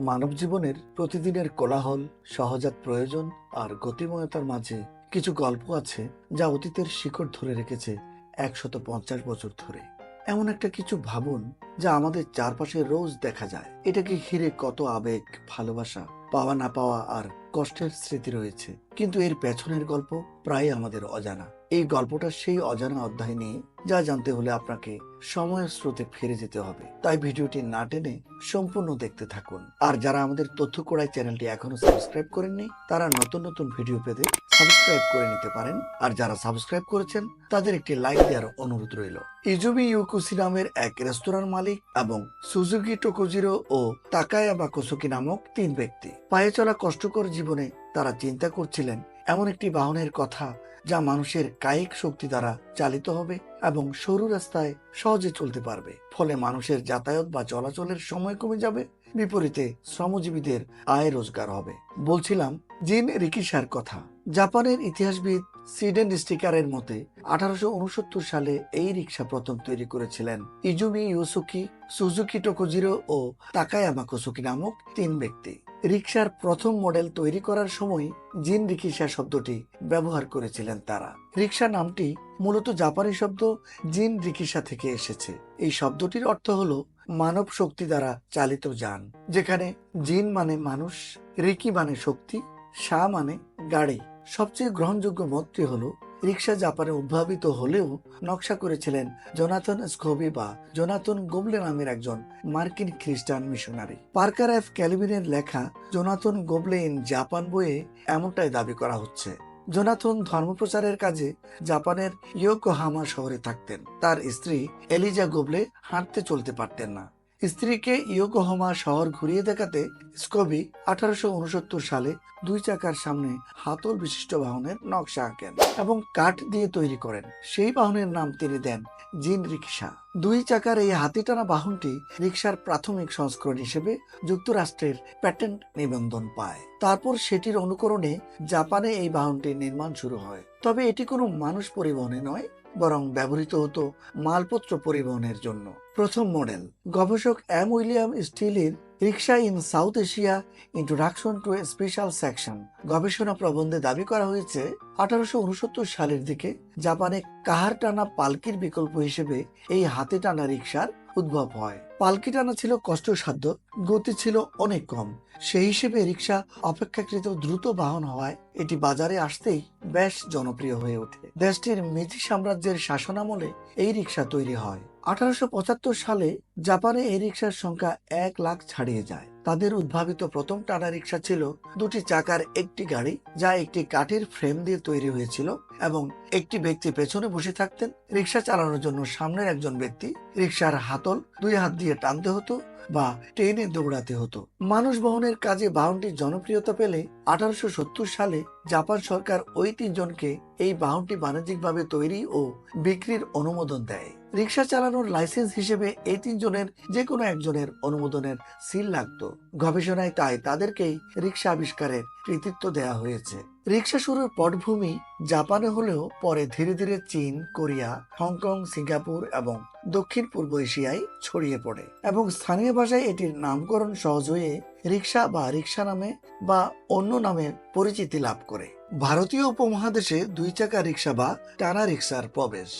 মানব জীবনের প্রতিদিনের কোলাহল, সহজাত প্রয়োজন আর গতিময়তার মাঝে কিছু গল্প আছে যা অতীতের শিকড় ধরে রেখেছে একশত পঞ্চাশ বছর ধরে। এমন একটা কিছু ভাবুন যা আমাদের চারপাশে রোজ দেখা যায়। এটাকে ঘিরে কত আবেগ, ভালোবাসা, পাওয়া না পাওয়া আর কষ্টের স্মৃতি রয়েছে? কিন্তু এর পেছনের গল্প প্রায় আমাদের অজানা। এই গল্পটা সেই অজানা অধ্যায় নিয়ে যা জানতে হলে আপনাকে সময়ের স্রোতে ফিরে যেতে হবে। তাই ভিডিওটি না টেনে সম্পূর্ণ দেখতে থাকুন। আর যারা আমাদের তথ্য কোড়াই চ্যানেলটি এখনও সাবস্ক্রাইব করেননি, তারা নতুন নতুন ভিডিও পেতে সাবস্ক্রাইব করে নিতে পারেন। আর যারা সাবস্ক্রাইব করেছেন, তাদের একটি লাইক দেওয়ার অনুরোধ রইল। ইজুমি ইউকুসি নামের এক রেস্তোরাঁর মালিক এবং সুজুকি টোকোজিরো ও তাকায়া বাকোসুকি নামক তিন ব্যক্তি। পায়ে চলা কষ্টকর জীবনে তারা চিন্তা করছিলেন, এমন একটি বাহনের কথা যা মানুষের কায়িক শক্তি দ্বারা চালিত হবে এবং সরু রাস্তায় সহজে চলতে পারবে। ফলে মানুষের যাতায়াত বা চলাচলের সময় কমে যাবে, বিপরীতে শ্রমজীবীদের আয় রোজগার হবে। বলছিলাম জিন রিকিশার কথা। জাপানের ইতিহাসবিদ সিডেন স্টিকারের মতে, আঠারোশো উনসত্তর সালে এই রিক্সা প্রথম তৈরি করেছিলেন ইজুমি ইউসুকি, সুজুকি টোকোজিরো ও তাকায়ামা কোসুকি নামক তিন ব্যক্তি। রিক্সার প্রথম মডেল তৈরি করার সময় জিন রিকিসা শব্দটি ব্যবহার করেছিলেন তারা। রিক্সা নামটি মূলত জাপানি শব্দ জিন রিকিসা থেকে এসেছে। এই শব্দটির অর্থ হলো মানব শক্তি দ্বারা চালিত যান, যেখানে জিন মানে মানুষ, রিকি মানে শক্তি, সা মানে গাড়ি। সবচেয়ে গ্রহণযোগ্য মতটি হলো রিক্সা জাপানে উদ্ভাবিত হলেও নকশা করেছিলেন জোনাথন স্কোবি বা জোনাথন গোবলে নামের একজন মার্কিন খ্রিস্টান মিশনারি। পার্কার এফ ক্যালিবিনের লেখা জোনাথন গোবলে ইন জাপান বইয়ে এমনটাই দাবি করা হচ্ছে। জোনাথন ধর্মপ্রচারের কাজে জাপানের ইয়োকোহামা শহরে থাকতেন। তার স্ত্রী এলিজা গোবলে হাঁটতে চলতে পারতেন না। স্ত্রীকে ইয়োকোহামা শহর ঘুরিয়ে দেখাতে স্কবি আঠারোশো উনসত্তর সালে দুই চাকার সামনে হাতল বিশিষ্ট বাহনের নকশা আঁকেন এবং কাঠ দিয়ে তৈরি করেন। সেই বাহনের নাম তিনি দেন জিন রিক্সা দুই চাকার এই হাতি টানা বাহনটি রিক্সার প্রাথমিক সংস্করণ হিসেবে যুক্তরাষ্ট্রের প্যাটেন্ট নিবন্ধন পায়। তারপর সেটির অনুকরণে জাপানে এই বাহনটির নির্মাণ শুরু হয়। তবে এটি কোনো মানুষ পরিবহনে নয় বরং ব্যবহৃত হতো মালপত্র পরিবহনের জন্য। প্রথম মডেল, গবেষক এম উইলিয়াম স্টিলের rickshaw in South Asia introduction to a special section. গবেষণা প্রবন্ধে দাবি করা হয়েছে, আঠারোশো উনসত্তর সালের দিকে জাপানে কাহার টানা পালকির বিকল্প হিসেবে এই হাতে টানা রিক্সার উদ্ভব হয়। পালকি টানা ছিল কষ্টসাধ্য গতি ছিল অনেক কম। সেই হিসেবে রিক্সা অপেক্ষাকৃত দ্রুত বাহন হওয়ায় এটি বাজারে আসতেই বেশ জনপ্রিয় হয়ে ওঠে। দেশটির মেজি সাম্রাজ্যের শাসনামলে এই রিক্সা তৈরি হয়। আঠারোশো পঁচাত্তর সালে জাপানে এই রিক্সার সংখ্যা এক লাখ ছাড়িয়ে যায়। তাদের উদ্ভাবিত প্রথম টানা রিক্সা ছিল দুটি চাকার একটি গাড়ি, যা একটি কাঠের ফ্রেম দিয়ে তৈরি হয়েছিল এবং একটি ব্যক্তি পেছনে বসে থাকতেন। রিক্সা চালানোর জন্য সামনের একজন ব্যক্তি রিক্সার হাতল দুই হাত দিয়ে টানতে হতো বা ট্রেনে দৌড়াতে হতো। মানুষ বহনের কাজে বাহনটির জনপ্রিয়তা পেলে আঠারোশো সত্তর সালে জাপান সরকার ওই তিনজনকে এই বাহনটি বাণিজ্যিকভাবে তৈরি ও বিক্রির অনুমোদন দেয়। রিক্সা চালানোর লাইসেন্স হিসেবে এই তিনজনের যে কোনো একজনের অনুমোদনের সিল লাগতো। গবেষণায় তাই তাদেরকেই রিক্সা আবিষ্কারের কৃতিত্ব দেয়া হয়েছে। রিক্সা শুরুর পটভূমি জাপানে হলেও পরে ধীরে ধীরে চীন, কোরিয়া, হংকং, সিঙ্গাপুর এবং দক্ষিণ পূর্ব এশিয়ায় ছড়িয়ে পড়ে এবং স্থানীয় ভাষায় এটির নামকরণ সহজ হয়ে রিক্সা বা রিক্সা নামে বা অন্য নামে পরিচিতি লাভ করে। ভারতীয় উপমহাদেশে দুই চাকা রিক্সা বা টানা রিক্সার প্রবেশ।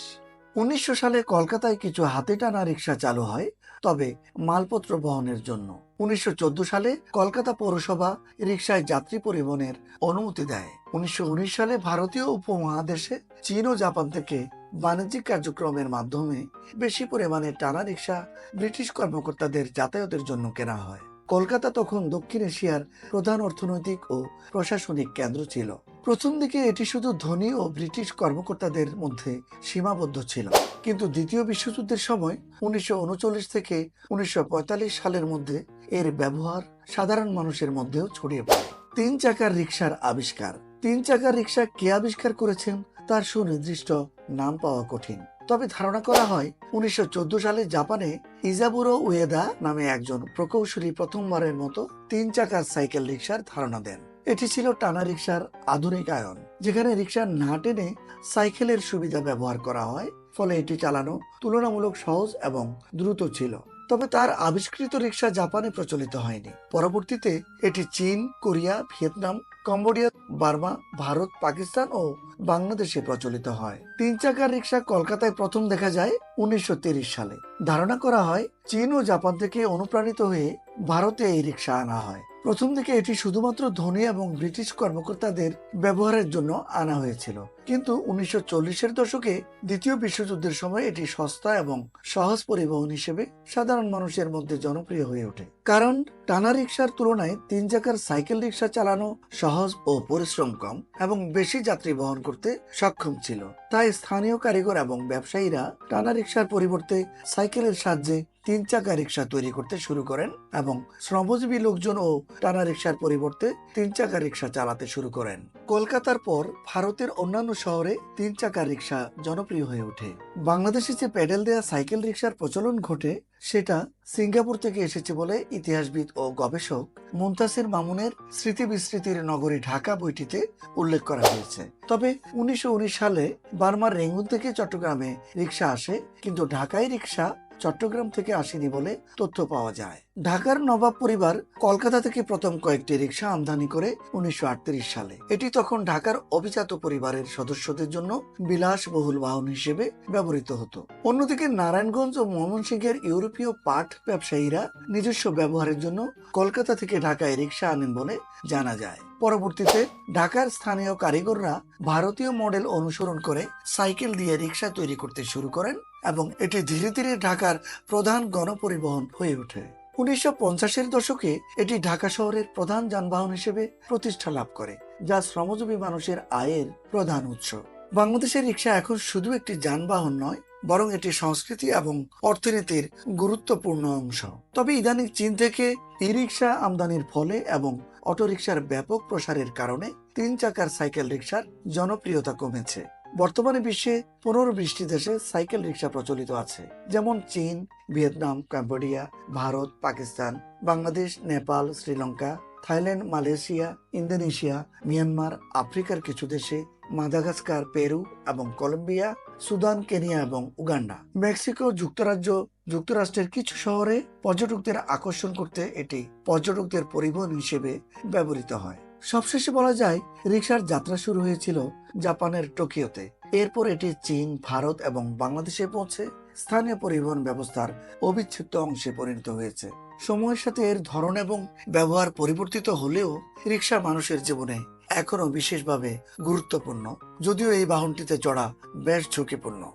উনিশশো সালে কলকাতায় কিছু হাতে টানা রিক্সা চালু হয়, তবে মালপত্র বহনের জন্য। উনিশশো চোদ্দ সালে কলকাতা পৌরসভা রিক্সায় যাত্রী পরিবহনের অনুমতি দেয়। উনিশশো উনিশ সালে ভারতীয় উপমহাদেশে চীন ও জাপান থেকে বাণিজ্যিক কার্যক্রমের মাধ্যমে বেশি পরিমাণে টানা রিক্সা ব্রিটিশ কর্মকর্তাদের যাতায়াতের জন্য কেনা হয়। কলকাতা তখন দক্ষিণ এশিয়ার প্রধান অর্থনৈতিক ও প্রশাসনিক কেন্দ্র ছিল। প্রথম দিকে এটি শুধু ধনী ও ব্রিটিশ কর্মকর্তাদের মধ্যে সীমাবদ্ধ ছিল। কিন্তু দ্বিতীয় বিশ্বযুদ্ধের সময় উনিশশো উনচল্লিশ থেকে উনিশশো পঁয়তাল্লিশ সালের মধ্যে এর ব্যবহার সাধারণ মানুষের মধ্যেও ছড়িয়ে পড়ে। তিন চাকার রিক্সার আবিষ্কার। তিন চাকার রিক্সা কে আবিষ্কার করেছেন তার সুনির্দিষ্ট নাম পাওয়া কঠিন। তবে ধারণা করা হয় উনিশশো চোদ্দ সালে জাপানে ইজাবুরো উয়েদা নামে একজন প্রকৌশলী প্রথমবারের মতো তিন চাকার সাইকেল রিক্সার ধারণা দেন। এটি ছিল টানা রিক্সার আধুনিকায়ন যেখানে রিক্সা না টেনে সাইকেলের সুবিধা ব্যবহার করা হয়, ফলে এটি চালানো তুলনামূলক সহজ এবং দ্রুত ছিল। তবে তার আবিষ্কৃত রিক্সা জাপানে প্রচলিত হয়নি। পরবর্তীতে এটি চীন, Korea, Vietnam, Cambodia, Burma, Bharat, Pakistan ও বাংলাদেশে প্রচলিত হয়। তিন চাকার রিক্সা কলকাতায় প্রথম দেখা যায় উনিশশো সালে। ধারণা করা হয়, চীন ও জাপান থেকে অনুপ্রাণিত হয়ে ভারতে এই রিক্সা আনা হয়। প্রথম দিকে এটি শুধুমাত্র ধনী এবং ব্রিটিশ কর্মকর্তাদের ব্যবহারের জন্য আনা হয়েছিল। কিন্তু উনিশশো চল্লিশের দশকে দ্বিতীয় বিশ্বযুদ্ধের সময় এটি সস্তা এবং সহজ পরিবহন হিসেবে সাধারণ মানুষের মধ্যে জনপ্রিয় হয়ে ওঠে। কারণ টানা রিক্সার তুলনায় তিন চাকার সাইকেল রিক্সা চালানো সহজ ও পরিশ্রম কম এবং বেশি যাত্রী বহন করতে সক্ষম ছিল। তাই স্থানীয় কারিগর এবং ব্যবসায়ীরা টানা রিক্সার পরিবর্তে সাইকেলের সাহায্যে তিন চাকা রিক্সা তৈরি করতে শুরু করেন এবং শ্রমজীবী লোকজন ও টানা রিক্সার পরিবর্তে তিন চাকা রিক্সা চালাতে শুরু করেন। কলকাতার পর ভারতের অন্যান্য শহরে তিন চাকা রিক্সা জনপ্রিয় হয়ে ওঠে। বাংলাদেশে যে প্যাডেল দেয়া সাইকেল রিক্সার প্রচলন ঘটে, সেটা সিঙ্গাপুর থেকে এসেছে বলে ইতিহাসবিদ ও গবেষক মুনতাসির মামুনের স্মৃতি বিস্মৃতির নগরী ঢাকা বইটিতে উল্লেখ করা হয়েছে। তবে উনিশশো উনিশ সালে বার্মার রেঙ্গুন থেকে চট্টগ্রামে রিক্সা আসে, কিন্তু ঢাকায় রিক্সা চট্টগ্রাম থেকে আসেনি বলে তথ্য পাওয়া যায়। ঢাকার নবাব পরিবার কলকাতা থেকে প্রথম কয়েকটি রিক্সা আমদানি করে উনিশশো আটত্রিশ সালে। এটি তখন ঢাকার অভিজাত পরিবারের সদস্যদের জন্য বিলাসবহুল বাহন হিসেবে ব্যবহৃত হতো। অন্যদিকে নারায়ণগঞ্জ ও ময়মনসিংহের ইউরোপীয় পাট ব্যবসায়ীরা নিজস্ব ব্যবহারের জন্য কলকাতা থেকে ঢাকায় রিক্সা আনেন বলে জানা যায়। পরবর্তীতে ঢাকার স্থানীয় কারিগররা ভারতীয় মডেল অনুসরণ করে সাইকেল দিয়ে রিক্সা তৈরি করতে শুরু করেন এবং এটি ধীরে ধীরে ঢাকার প্রধান গণপরিবহন হয়ে ওঠে। উনিশশো পঞ্চাশের দশকে এটি ঢাকা শহরের প্রধান যানবাহন হিসেবে প্রতিষ্ঠা লাভ করে, যা শ্রমজীবী মানুষের আয়ের প্রধান উৎস। বাংলাদেশের রিক্সা এখন শুধু একটি যানবাহন নয়, বরং এটি সংস্কৃতি এবং অর্থনীতির গুরুত্বপূর্ণ অংশ। তবে ইদানিং চীন থেকে ই রিক্সা আমদানির ফলে এবং অটোরিকশার ব্যাপক প্রসারের কারণে তিন চাকার সাইকেল রিক্সার জনপ্রিয়তা কমেছে। বর্তমানে বিশ্বে পনেরো বিশটি দেশে সাইকেল রিক্সা প্রচলিত আছে, যেমন চীন, Vietnam, Cambodia, Bharat, Pakistan, Bangladesh, Nepal, Sri Lanka, Thailand, Malaysia, Indonesia, Myanmar, আফ্রিকার কিছু দেশে মাদাগাস্কার, পেরু এবং কলম্বিয়া, সুদান, কেনিয়া এবং উগান্ডা। মেক্সিকো যুক্তরাজ্য যুক্তরাষ্ট্রের কিছু শহরে পর্যটকদের আকর্ষণ করতে এটি পর্যটকদের পরিবহন হিসেবে ব্যবহৃত হয়। সবশেষে বলা যায় রিক্সার যাত্রা শুরু হয়েছিল জাপানের টোকিওতে। এরপর এটি চীন, ভারত এবং বাংলাদেশে পৌঁছে স্থানীয় পরিবহন ব্যবস্থার অবিচ্ছেদ্য অংশে পরিণত হয়েছে। সময়ের সাথে এর ধরন এবং ব্যবহার পরিবর্তিত হলেও রিক্সা মানুষের জীবনে এখনও বিশেষভাবে গুরুত্বপূর্ণ, যদিও এই বাহনটিতে চড়া বেশ ঝুঁকিপূর্ণ।